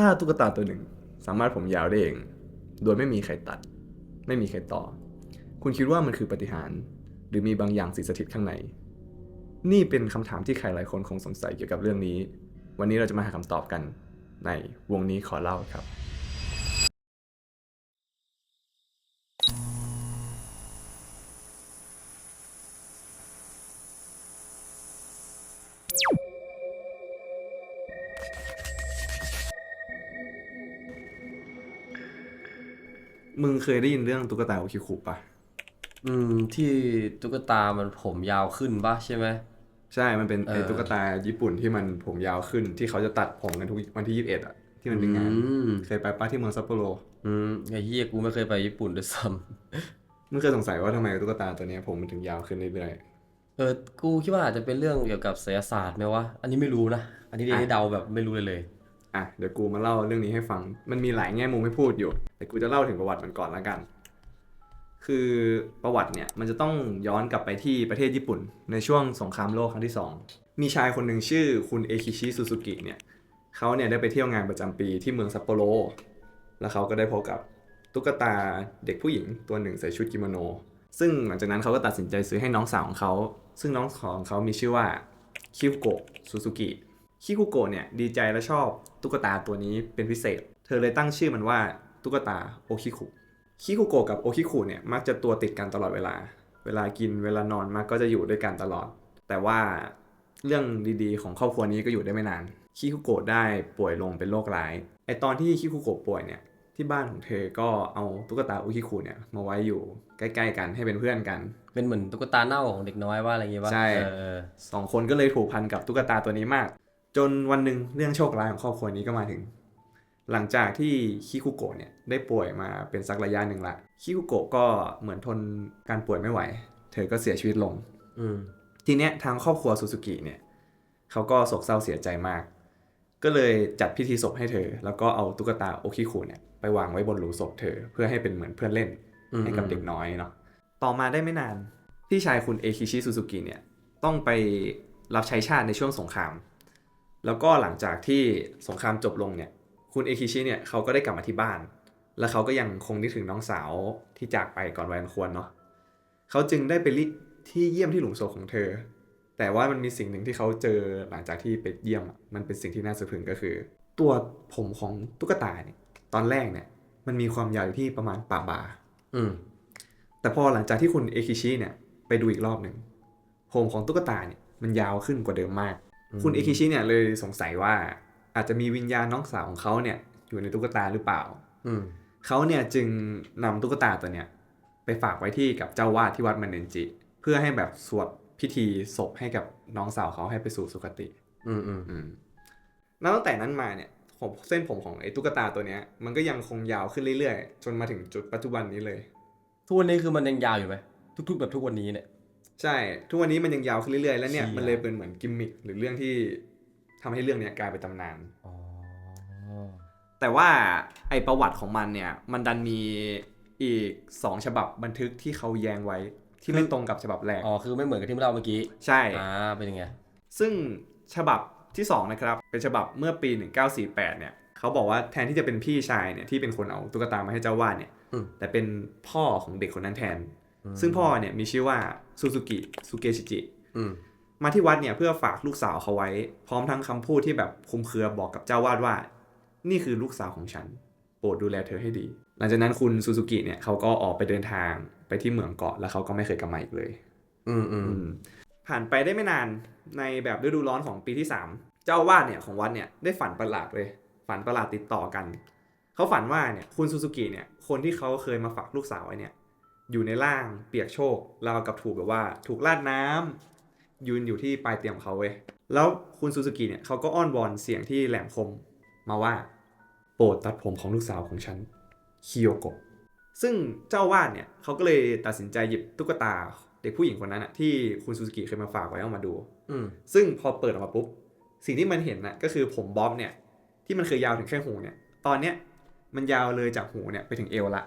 ถ้าตุ๊กตาตัวหนึ่งสามารถผมยาวได้เอง โดยไม่มีใครตัด ไม่มีใครต่อ คุณคิดว่ามันคือปฏิหาร หรือมีบางอย่างสิงสถิตข้างใน นี่เป็นคำถามที่ใครหลายคนคงสงสัยเกี่ยวกับเรื่องนี้ วันนี้เราจะมาหาคำตอบกันในวงนี้ขอเล่าครับ มึงเคยได้ยินเรื่องตุ๊กตาโอคิคุปะอืมที่ตุ๊กตามันผมยาวขึ้นปะใช่ไหม ใช่ มันเป็นไอ้เออ ตุ๊กตาญี่ปุ่นที่มันผมยาวขึ้น ที่เขาจะตัดผมกันทุกวันที่ยี่สิบเอ็ดอะที่มันเป็นงาน อืมเคยไปป้าที่เมืองซัปโปโร อืมไอ้เหี้ยกูไม่เคยไปญี่ปุ่นด้วยซ้มึงเคยสงสัยว่าทำไมตุ๊กตาตัวเนี้ยผมมันถึงยาวขึ้นเรื่อยำเออกูคิดว่าอาจจะเป็นเรื่องเกี่ยวกับศิลศาสตร์ไหมวะอันนี้ไม่รู้นะอันนี้ได้เดาแบบไม่รู้เลยเลยๆ อะเดี๋ยวกูมาเล่าเรื่องนี้ให้ฟัง มันมีหลายแง่มุมให้พูดอยู่ แต่กูจะเล่าถึงประวัติมันก่อนละกัน คือประวัติเนี่ยมันจะต้องย้อนกลับไปที่ประเทศญี่ปุ่น ในช่วงสงครามโลกครั้งที่สองมีชายคนหนึ่งชื่อคุณเอคิชิซูซูกิเนี่ยเขาเนี่ยได้ไปเที่ยวงานประจำปีที่เมืองซัปโปโร แล้วเขาก็ได้พบกับตุ๊กตาเด็กผู้หญิงตัวหนึ่งใส่ชุดกิโมโน ซึ่งหลังจากนั้นเขาก็ตัดสินใจซื้อให้น้องสาวของเขา ซึ่งน้องของเขามีชื่อว่าคิคุโกะซูซูกิ คิคุโกะเนี่ยดีใจและชอบตุ๊กตาตัวนี้เป็นพิเศษ เธอเลยตั้งชื่อมันว่าตุ๊กตาโอคิคุ คิคุโกะกับโอคิคุเนี่ยมักจะตัวติดกันตลอดเวลา เวลากินเวลานอนมักก็จะอยู่ด้วยกันตลอด แต่ว่าเรื่องดีๆ ของครอบครัวนี้ก็อยู่ได้ไม่นาน คิคุโกะได้ป่วยลงเป็นโรคร้าย ไอตอนที่คิคุโกะป่วยเนี่ยที่บ้านของเธอก็เอาตุ๊กตาโอคิคุเนี่ยมาไว้อยู่ใกล้ๆกันให้เป็นเพื่อนกัน เป็นเหมือนตุ๊กตาเน่าของเด็กน้อยว่าอะไรอย่างเงี้ยปะใช่เออเออสองคนก็เลยผูกพันกับตุ๊กตาตัวนี้มาก จนวันหนึ่งเรื่องโชคร้ายของครอบครัวนี้ก็มาถึง หลังจากที่คิคุโกะเนี่ยได้ป่วยมาเป็นสักระยะหนึ่งละคิคุโกะก็เหมือนทนการป่วยไม่ไหว เธอก็เสียชีวิตลง อืมทีเนี้ยทางครอบครัวซูซูกิเนี่ยเขาก็โศกเศร้าเสียใจมาก ก็เลยจัดพิธีศพให้เธอ แล้วก็เอาตุ๊กตาโอคิคุเนี่ยไปวางไว้บนหลุมศพเธอ เพื่อให้เป็นเหมือนเพื่อนเล่นอืมให้กับเด็กน้อยเนาะต่อมาได้ไม่นาน พี่ชายคุณเอคิชิซูซูกิเนี่ยต้องไปรับใช้ชาติในช่วงสงคราม แล้วก็หลังจากที่สงครามจบลงเนี่ย คุณเอคิชิเนี่ยเขาก็ได้กลับมาที่บ้าน แล้วเขาก็ยังคงนึกถึงน้องสาวที่จากไปก่อนวัยอันควรเนาะเขาจึงได้ไปลิที่เยี่ยมที่หลุมศพของเธอ แต่ว่ามันมีสิ่งหนึ่งที่เขาเจอหลังจากที่ไปเยี่ยมอะมันเป็นสิ่งที่น่าสะพรึงก็คือ ตัวผมของตุ๊กตาเนี่ยตอนแรกเนี่ย มันมีความยาวอยู่ที่ประมาณป่าบ่าอืม แต่พอหลังจากที่คุณเอคิชิเนี่ย ไปดูอีกรอบหนึ่งผมของตุ๊กตาเนี่ยมันยาวขึ้นกว่าเดิมมาก คุณเอคิชิเนี่ยเลยสงสัยว่าอาจจะมีวิญญาณน้องสาวของเขาเนี่ย อยู่ในตุ๊กตาหรือเปล่าอืมเขาเนี่ยจึงนำตุ๊กตาตัวเนี่ย ไปฝากไว้ที่กับเจ้าวาดที่วัดมันเนนจิ เพื่อให้แบบสวดพิธีศพให้กับน้องสาวเขาให้ไปสู่สุคติ อืมอืมอืมแล้วตั้งแต่นั้นมาเนี่ยผมเส้นผมของไอ้ตุ๊กตาตัวเนี้ย มันก็ยังคงยาวขึ้นเรื่อยๆ จนมาถึงจุดปัจจุบันนี้เลย ทุกวันนี้คือมันยังยาวอยู่ไหมทุก ๆ แบบทุกวันนี้เนี่ย ใช่ ทุกวันนี้มันยังยาวขึ้นเรื่อยๆ แล้วเนี่ย เชี่ย มันเลยเป็นเหมือนกิมมิคหรือเรื่องที่ทำให้เรื่องเนี้ยกลายเป็นตำนาน อ๋อแต่ว่าไอประวัติของมันเนี่ย มันดันมีอีกสองฉบับบันทึกที่เขาแย้งไว้ที่ไม่ตรงกับฉบับแรก อ๋อคือไม่เหมือนกับที่เราเมื่อกี้ใช่ อ่าเป็นยังไงซึ่งฉบับที่สองนะครับ เป็นฉบับเมื่อปี 1948 เนี่ยเขาบอกว่าแทนที่จะเป็นพี่ชายเนี่ยที่เป็นคนเอาตุ๊กตามาให้เจ้าวาดเนี่ย อืมแต่เป็นพ่อของเด็กคนนั้นแทนอืม ซึ่งพ่อเนี่ยมีชื่อว่าซูซูกิสุเกชิจิอืมมาที่วัดเนี่ยเพื่อฝากลูกสาวเขาไว้ พร้อมทั้งคำพูดที่แบบคลุมเครือบอกกับเจ้าวาดว่า นี่คือลูกสาวของฉัน โปรดดูแลเธอให้ดี หลังจากนั้นคุณซูซูกิเนี่ยเขาก็ออกไปเดินทางไปที่เมืองเกาะแล้วเขาก็ไม่เคยกลับมาอีกเลย อืมอืมอืมผ่านไปได้ไม่นานในแบบฤดูร้อนของปีที่3เจ้าอาวาดเนี่ยของวัดเนี่ยได้ฝันประหลาดเลยฝันประหลาดติดต่อกัน เขาฝันว่าเนี่ยคุณซูซูกิเนี่ยคนที่เขาเคยมาฝากลูกสาวไว้เนี่ย อยู่ในร่างเปียกโชกราวกับถูกแบบว่า ถูกลาดน้ำยืนอยู่ที่ปลายเตียงของเขาเว้ยแล้วคุณซูซูกิเนี่ยเขาก็อ้อนวอนเสียงที่แหลมคมมาว่า โปรดตัดผมของลูกสาวของฉันคิโยโกะซึ่งเจ้าอาวาดเนี่ยเขาก็เลยตัดสินใจหยิบตุ๊กตาเด็กผู้หญิงคนนั้นอะที่คุณซูซูกิเคยมาฝากไว้เอามาดูอืมซึ่งพอเปิดออกมาปุ๊บสิ่งที่มันเห็นน่ะก็คือผมบ๊อบเนี่ยที่มันเคยยาวถึงแค่หูเนี่ย ตอนเนี้ยมันยาวเลยจากหูเนี่ยไปถึงเอวละ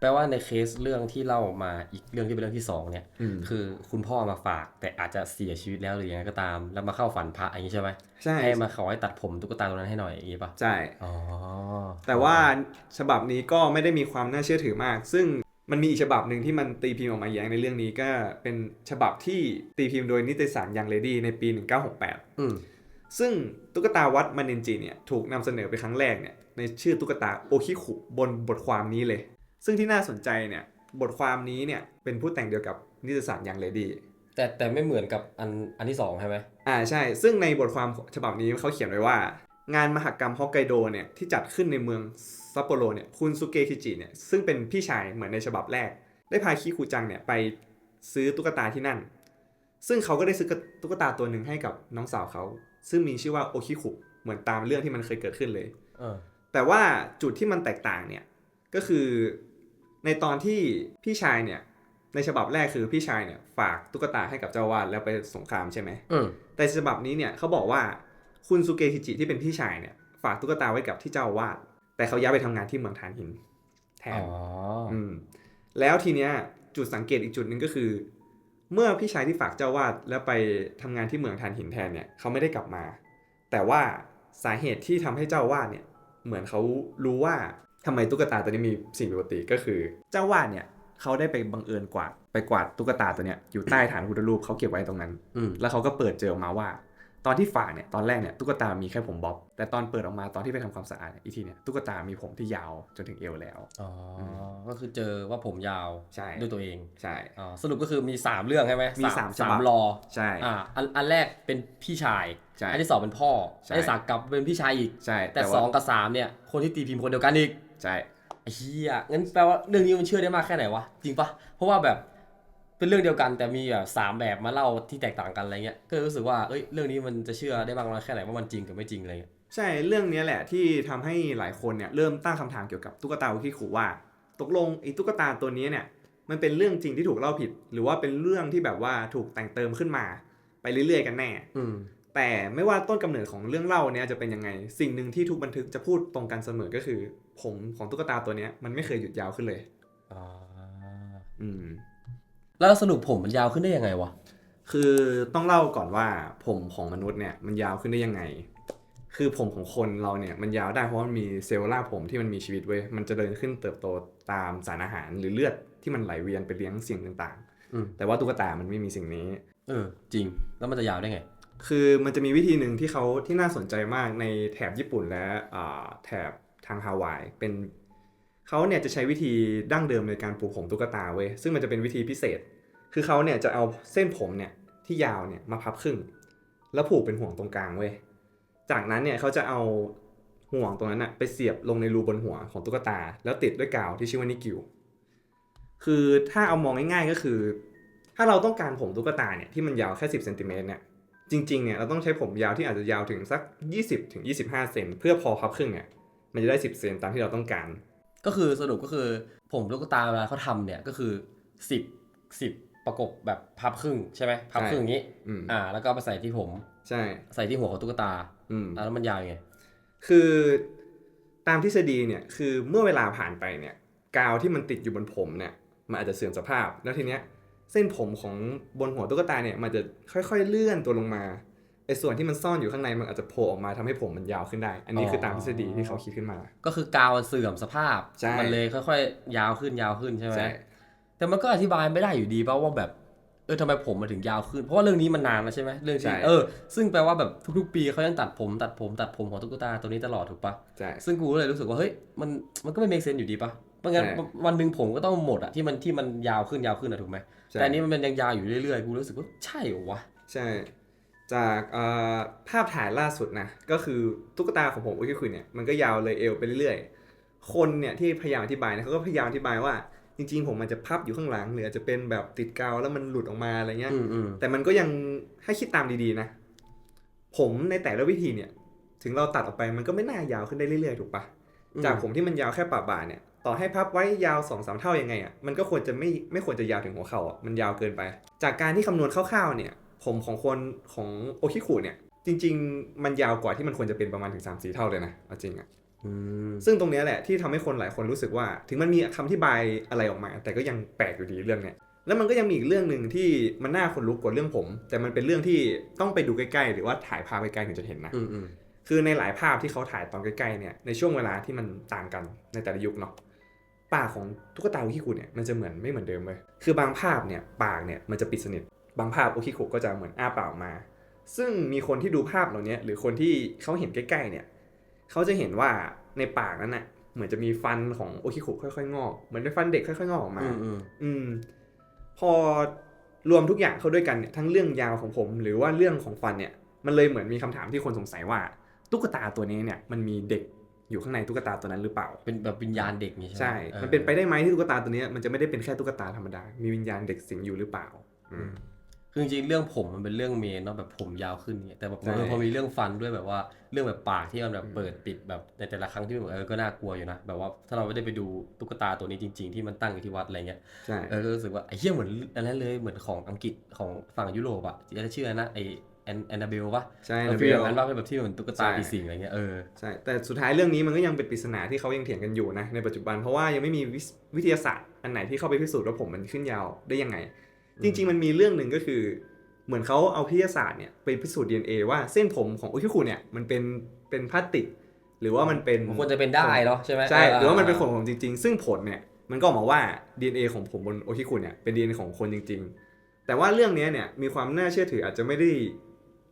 แปลว่าในเคสเรื่องที่เล่ามาอีกเรื่องที่เป็นเรื่องที่สองเนี่ย อืม คือคุณพ่อมาฝากแต่อาจจะเสียชีวิตแล้วหรือยังไงก็ตาม แล้วมาเข้าฝันพระอย่างนี้ใช่ไหมใช่ให้มาขอให้ตัดผมตุ๊กตาตัวนั้นให้หน่อยอย่างนี้ป่ะใช่ อ๋อแต่ว่าฉบับนี้ก็ไม่ได้มีความน่าเชื่อถือมาก ซึ่งมันมีอีกฉบับหนึ่งที่มันตีพิมพ์ออกมาแย้งในเรื่องนี้ก็เป็นฉบับที่ตีพิมพ์โดยนิตยสารยังเลดี้ในปี 1968 อืมซึ่งตุ๊กตาวัดมานินจิเนี่ยถูกนำเสนอไปครั้งแรกเนี่ยในชื่อตุ๊กตาโอคิคุบนบทความนี้เลย ซึ่งที่น่าสนใจเนี่ยบทความนี้เนี่ยเป็นผู้แต่งเดียวกับนิตยสารยังเลดี้แต่แต่ไม่เหมือนกับอันอันที่สองใช่ไหมอ่าใช่ ซึ่งในบทความฉบับนี้เขาเขียนไว้ว่า งานมหกรรมฮอกไกโดเนี่ยที่จัดขึ้นในเมืองซัปโปโรเนี่ยคุณซุเกคิจิเนี่ยซึ่งเป็นพี่ชายเหมือนในฉบับแรก ได้พาคิคุจังเนี่ยไปซื้อตุ๊กตาที่นั่น ซึ่งเขาก็ได้ซื้อตุ๊กตาตัวหนึ่งให้กับน้องสาวเขา ซึ่งมีชื่อว่าโอคิคุเหมือนตามเรื่องที่มันเคยเกิดขึ้นเลยเออแต่ว่าจุดที่มันแตกต่างเนี่ยก็คือ ในตอนที่พี่ชายเนี่ยในฉบับแรกคือพี่ชายเนี่ยฝากตุ๊กตาให้กับเจ้าวาดแล้วไปสงครามใช่ไหมอืมแต่ฉบับนี้เนี่ยเขาบอกว่าคุณซูเกคิจิที่เป็นพี่ชายเนี่ยฝากตุ๊กตาไว้กับที่เจ้าอาวาด แต่เขาย้ายไปทำงานที่เมืองทานหิน แทอ๋นออืมแล้วทีเนี้ยจุดสังเกตอีกจุดหนึ่งก็คือ เมื่อพี่ชายที่ฝากเจ้าอาวาดแล้วไปทำงานที่เมืองทานหินแทนเนี่ยเขาไม่ได้กลับมา แต่ว่าสาเหตุที่ทำให้เจ้าอาวาดเนี่ยเหมือนเขารู้ว่า ทำไมตุ๊กตาตัวนี้มีสิ่งผิดปกติก็คือ เจ้าอาวาดเนี่ยเขาได้ไปบังเอิญกวาดไปกวาดตุ๊กตาตัวเนี้ยอยู่ใต้ฐานพุทธรูปเขาเก็บไว้ตรงนั้นอืมแล้วเขาก็เปิดเจอออกมาว่า ตอนที่ฝากเนี่ยตอนแรกเนี่ยตุ๊กตามีแค่ผมบ๊อบแต่ตอนเปิดออกมาตอนที่ไปทำความสะอาดเนี่ยอีกทีเนี่ยตุ๊กตามีผมที่ยาวจนถึงเอวแล้วอ๋ออก็คือเจอว่าผมยาวใช่ด้วยตัวเองใช่อ๋อสรุปก็คือมีสามเรื่องใช่ไหมมีสามฉสาบัมบรอใช่อ่าอันอันแรกเป็นพี่ชายใช่อันที่สองเป็นพ่อใช่อันที่สามกลับเป็นพี่ชายอีกใช่แต่ว่าสองกับสามเนี่ยคนที่ตีพิมพ์คนเดียวกันอีก ใช่ไอ้เหี้ยงั้นแปลว่าเรื่องนี้มันเชื่อได้มากแค่ไหนวะ จริงปะเพราะว่าแบบเป็นเรื่องเดียวกันแต่มีแบบสามแบบมาเล่าที่แตกต่างกันอะไรเงี้ย ก็เลยรู้สึกว่าเอ้ยเรื่องนี้มันจะเชื่อได้มากน้อยแค่ไหนว่ามันจริงกับไม่จริงอะไรเงี้ย ใช่เรื่องเนี้ยแหละที่ทำให้หลายคนเนี่ยเริ่มตั้งคำถามเกี่ยวกับตุ๊กตาอุคิคุว่า ตกลงไอ้ตุ๊กตาตัวนี้เนี่ยมันเป็นเรื่องจริงที่ถูกเล่าผิด หรือว่าเป็นเรื่องที่แบบว่าถูกแต่งเติมขึ้นมา ไปเรื่อยๆ กันแน่ อืม แต่ไม่ว่าต้นกำเนิดของเรื่องเล่าเนี้ยจะเป็นยังไง สิ่งหนึ่งที่ทุกบันทึกจะพูดตรงกันเสมอก็คือ ผมของตุ๊กตาตัวเนี้ยมันไม่เคยหยุดยาวขึ้นเลยอ่าอืม แล้วสรุปผมมันยาวขึ้นได้ยังไงวะคือต้องเล่าก่อนว่าผมของมนุษย์เนี่ยมันยาวขึ้นได้ยังไง คือผมของคนเราเนี่ยมันยาวได้เพราะมันมีเซลล์รากผมที่มันมีชีวิตเว้ยมันจะเดินขึ้นเติบโตตามสารอาหารหรือเลือดที่มันไหลเวียนไปเลี้ยงสิ่งต่างอืมๆแต่ว่าตุ๊กตามันไม่มีสิ่งนี้ เออ จริง แล้วมันจะยาวได้ไง คือมันจะมีวิธีหนึ่งที่เขาที่น่าสนใจมากในแถบญี่ปุ่นและแถบทางฮาวายเป็นเขาเนี่ยจะใช้วิธีดั้งเดิมในการปลูกผมตุ๊กตาเว้ยซึ่งมันจะเป็นวิธีพิเศษ คือเขาเนี่ยจะเอาเส้นผมเนี่ยที่ยาวเนี่ยมาพับครึ่ง แล้วผูกเป็นห่วงตรงกลางเว้ยจากนั้นเนี่ยเขาจะเอาห่วงตรงนั้นอะไปเสียบลงในรูบนหัวของตุ๊กตา แล้วติดด้วยกาวที่ชื่อว่านิกิวคือถ้าเอามองง่ายๆก็คือ ถ้าเราต้องการผมตุ๊กตาเนี่ยที่มันยาวแค่ 10เซนติเมตรเนี่ย จริงๆเนี่ยเราต้องใช้ผมยาวที่อาจจะยาวถึงสัก 20ถึง25 เซนเพื่อพอพับครึ่งเนี่ยมันจะได้ 10 เซนตามที่เราต้องการ ก็คือสรุปก็คือผมลูกตาเวลาเขาทำเนี่ยก็คือสิบสิบประกบแบบพับครึ่งใช่ไหมพับครึ่งอย่างนี้อืมอ่า แล้วก็เอาไปใส่ที่ผมใช่ใส่ที่หัวของตุ๊กตาอืมอ่าแล้วมันยาวยังไงคือตามทฤษฎีเนี่ยคือเมื่อเวลาผ่านไปเนี่ยกาวที่มันติดอยู่บนผมเนี่ยมันอาจจะเสื่อมสภาพแล้วทีเนี้ย เส้นผมของบนหัวตุ๊กตาเนี่ยมันจะค่อยๆเลื่อนตัวลงมาไอ้ส่วนที่มันซ่อนอยู่ข้างในมันอาจจะโผล่ออกมาทำให้ผมมันยาวขึ้นได้ อันนี้คือตามทฤษฎีที่เขาคิดขึ้นมา ก็คือกาวมันเสื่อมสภาพใช่มันเลยค่อยๆ ยาวขึ้นยาวขึ้นใช่ไหมใช่แต่มันก็อธิบายไม่ได้อยู่ดีป่ะว่าแบบเออทำไมผมมันถึงยาวขึ้น เพราะว่าเรื่องนี้มันนานแล้วใช่ไหมเรื่องที่ใช่เออซึ่งแปลว่าแบบทุกๆ ปีเขายังตัดผมตัดผมตัดผมของตุ๊กตาตัวนี้ตลอดถูกปะใช่ซึ่งกูก็เลยรู้สึกว่าเฮ้ยมันมันก็ไม่เมคเซนอยู่ดีปะ เพราะงั้นใช่วันหนึ่งผมก็ต้องหมดอะที่มันที่มันยาวขึ้นยาวขึ้นอะถูกไหมใช่แต่อันนี้มันยังยาวอยู่เรื่อยๆกูรู้สึกว่าใช่เหรอวะใช่ จากเอ่อภาพถ่ายล่าสุดนะก็คือตุ๊กตาของผมอุคิคุเนี่ยมันก็ยาวเลยเอวไปเรื่อยๆคนเนี่ยที่พยายามอธิบายเนี่ยเขาก็พยายามอธิบายว่าจริงๆผมมันจะพับอยู่ข้างหลังหรืออาจจะเป็นแบบติดกาวแล้วมันหลุดออกมาอะไรเงี้ยอืมอืมแต่มันก็ยังให้คิดตามดีๆนะ ผมในแต่ละวิธีเนี่ย ถึงเราตัดออกไปมันก็ไม่น่ายาวขึ้นได้เรื่อยๆถูกปะจากผมที่มันยาวแค่ปากบ่าเนี่ย ต่อให้พับไว้ยาว2อสเท่ายังไงอะมันก็ควรจะไม่ไม่ควรจะยาวถึงหัวเข่าอะมันยาวเกินไป จากการที่คำนวณคร่าวๆเนี่ยผมของคนของโอคิคุเนี่ยจริง ๆ มันยาวกว่าที่มันควรจะเป็นประมาณถึง3 4เท่าเลยนะเอาจริงอะอืมซึ่งตรงเนี้ยแหละที่ทำให้คนหลายคนรู้สึกว่า ถึงมันมีคำอธิบายอะไรออกมา แต่ก็ยังแปลกอยู่ดีเรื่องเนี้ยแล้วมันก็ยังมีอีกเรื่องหนึ่งที่มันน่าคนลุกกว่าเรื่องผม แต่มันเป็นเรื่องที่ต้องไปดูใกล้ๆ หรือว่าถ่ายภาพใกล้ๆถึงจะเห็นนะอืมอืมคือในหลายภาพที่เขาถ่ายตอนใกล้ๆเนี่ยในช่วงเวลาที่มันต่างกันในแต่ละยุคเนาะ ปากของตุ๊กตาโอคิคุเนี่ยมันจะเหมือนไม่เหมือนเดิมเลยคือบางภาพเนี่ยปากเนี่ยมันจะปิดสนิท บางภาพโอคิคุก็จะเหมือนอ้าปากออกมา ซึ่งมีคนที่ดูภาพเหล่านี้หรือคนที่เขาเห็นใกล้ๆเนี่ยเขาจะเห็นว่าในปากนั้นน่ะเหมือนจะมีฟันของโอคิคุค่อยๆงอกเหมือนเป็นฟันเด็กค่อยๆงอกออกมา อืมอืมอืมพอรวมทุกอย่างเข้าด้วยกันเนี่ยทั้งเรื่องยาวของผม หรือว่าเรื่องของฟันเนี่ยมันเลยเหมือนมีคำถามที่คนสงสัยว่า ตุ๊กตาตัวนี้เนี่ยมันมีเด็ก อยู่ข้างในตุ๊กตาตัวนั้นหรือเปล่า เป็นแบบวิญญาณเด็กนี่ใช่ไหมใช่ออมันเป็นไปได้ไหมที่ตุ๊กตาตัวเนี้ยมันจะไม่ได้เป็นแค่ตุ๊กตาธรรมดา มีวิญญาณเด็กสิงอยู่หรือเปล่า อืม คือจริงๆเรื่องผมมันเป็นเรื่องเมนเนาะแบบผมยาวขึ้นเนี่ยแต่แบบใช่เออพอมีเรื่องฟันด้วยแบบว่าเรื่องแบบปากที่มันแบบเปิดปิดแบบในแต่ละครั้งที่แบบเออก็น่ากลัวอยู่นะแบบว่าถ้าเราไม่ได้ไปดูตุ๊กตาตัวนี้จริง ๆ ที่มันตั้งอยู่ที่วัดอะไรเงี้ยใช่ เออก็รู้สึกว่าไอ้เหี้ยเหมือนอันนั้นเลยเหมือนของอังกฤษของฝั่งยุโรปอะจะชื่ออะไรนะไอ แอนแอนนาเบลปะใช่เออนะฟีลพี่แบบนั้นว่าเป็นแบบที่เหมือนตุ๊กตาใช่ผีสิงอะไรเงี้ยเออใช่แต่สุดท้ายเรื่องนี้มันก็ยังเป็นปริศนาที่เขายังเถียงกันอยู่นะในปัจจุบันเพราะว่ายังไม่มีวิสวิทยาศาสตร์อันไหนที่เข้าไปพิสูจน์ว่าผมมันขึ้นยาวได้ยังไง จริง ๆ มันมีเรื่องหนึ่งก็คือ เหมือนเขาเอาวิทยาศาสตร์เนี่ยไปพิสูจน์ DNA ว่าเส้นผมของโอคิคุเนี่ยมันเป็นเป็นพลาสติก หรือว่ามันเป็นมันควรจะเป็นได้เนาะใช่ไหมใช่เหรือว่ามันเป็นขนของผมจริง ๆ ซึ่งผลเนี่ยมันก็ออกมาว่า DNA ของผมบนโอคิคุเนี่ยเป็น DNA ของคนจริง ๆ แต่ว่าเรื่องเนี้ยเนี่ยมีความน่าเชื่อถืออาจจะไม่ได้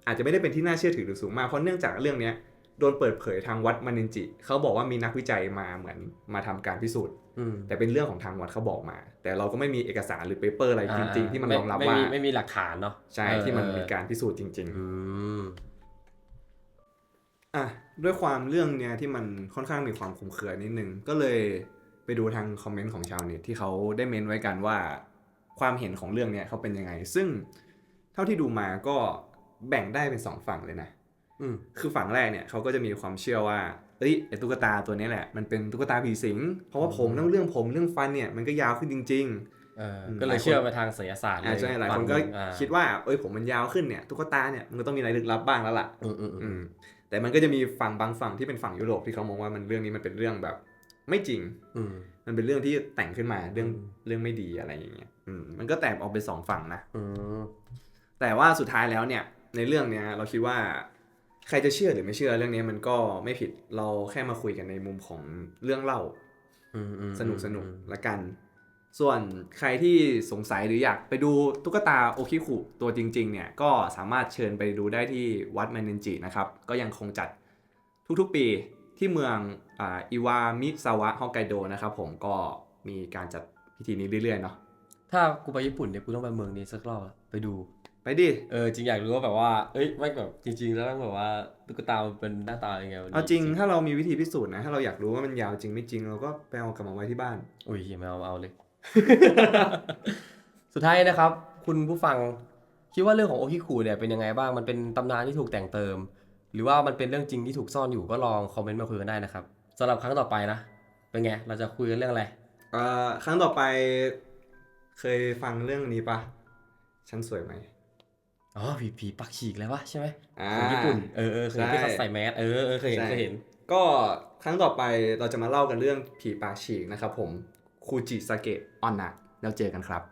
อาจจะไม่ได้เป็นที่น่าเชื่อถือหรือสูงมากเพราะเนื่องจากเรื่องเนี้ยโดนเปิดเผยทางวัดมานินจิ เขาบอกว่ามีนักวิจัยมาเหมือนมาทำการพิสูจน์อืมแต่เป็นเรื่องของทางวัดเขาบอกมา แต่เราก็ไม่มีเอกสารหรือเปเปอร์อะไรจริง ๆ ที่มันรองรับไม่ว่ามีไม่มีหลักฐานเนาะใช่เออที่มันเออมีการพิสูจน์จริงๆอืมอะด้วยความเรื่องเนี้ยที่มันค่อนข้างมีความคลุมเครือนิดนึงก็เลยไปดูทางคอมเมนต์ของชาวเน็ตที่เขาได้เมนไว้กันว่า ความเห็นของเรื่องเนี้ยเขาเป็นยังไง ซึ่งเท่าที่ดูมาก็ แบ่งได้เป็นสองฝั่งเลยนะอืมคือฝั่งแรกเนี่ยเขาก็จะมีความเชื่อว่าเอ้ยไอตุ๊กตาตัวนี้แหละมันเป็นตุ๊กตาผีสิง เพราะว่าผมทั้งเรื่องผมเรื่องฟันเนี่ยมันก็ยาวขึ้นจริงเอออืมก็เลหลายยคนเชื่อไปทางศิลศาสตร์ๆเลอ่ายใช่หลายคนก็ฝั่งหงอ่าคิดว่าเอ้ยผมมันยาวขึ้นเนี่ยตุ๊กตาเนี่ยมันก็ต้องมีอะไรลึกลับบ้างแล้วล่ะอืมอืมอือืมมแต่มันก็จะมีฝั่งบางฝั่งที่เป็นฝั่งยุโรปที่เขามองว่ามันเรื่องนี้มันเป็นเรื่องแบบ ไม่จริงอืมมันเป็นเรื่องที่แต่งขึ้นมาเรื่องอืมเรื่องไม่ดีอะไรอย่างเงี้ยอืมมันก็แตกออกเป็นสองฝั่งนะอืมแต่ว่าสุดท้ายแล้วเนี่ย ในเรื่องเนี้ยเราคิดว่าใครจะเชื่อหรือไม่เชื่อเรื่องนี้มันก็ไม่ผิดเราแค่มาคุยกันในมุมของเรื่องเล่าอืมอืมสนุกสนุกอืมละกัน ส่วนใครที่สงสัยหรืออยากไปดูตุ๊กตาโอคิคุตัวจริง ๆ เนี่ยก็สามารถเชิญไปดูได้ที่วัดแมนเนนจินะครับ ก็ยังคงจัดทุกๆปีที่เมืองอาอิวามิซาวะฮอกไกโดนะครับผมก็มีการจัดพิธีนี้เรื่อยๆเนาะถ้ากูไปญี่ปุ่นเนี่ยกูต้องไปเมืองนี้สักรอบอะไปดู ไปดิ เออจริงอยากรู้ว่าแบบว่า เอ้ยไม่แบบจริง ๆ แล้วมันแบบว่าตุ๊กตามันเป็นหน้าตายังไงมันเอาจริงถ้าเรามีวิธีพิสูจน์นะถ้าเราอยากรู้ว่ามันยาวจริงไม่จริงเราก็ไปเอากลับมาไว้ที่บ้าน อุ้ยไม่เอาเอาเลย สุดท้ายนะครับ คุณผู้ฟังคิดว่าเรื่องของโอคิคุเนี่ยเป็นยังไงบ้างมันเป็นตำนานที่ถูกแต่งเติม หรือว่ามันเป็นเรื่องจริงที่ถูกซ่อนอยู่ก็ลองคอมเมนต์มาคุยกันได้นะครับสำหรับครั้งต่อไปนะเป็นไงเราจะคุยกันเรื่องอะไรเอ่อครั้งต่อไปเคยฟังเรื่องนี้ปะฉันสวยไหม อ๋อผีผีปักฉีกแล้ววะใช่ไหมอ่า ของญี่ปุ่นเออเออเคยเห็นที่เขาใช่ใส่แมสเออเออเคยเห็นใช่ เคยเห็น ก็ครั้งต่อไปเราจะมาเล่ากันเรื่องผีปากฉีกนะครับผมคูจิสเกะออนนะแล้วเจอกันครับ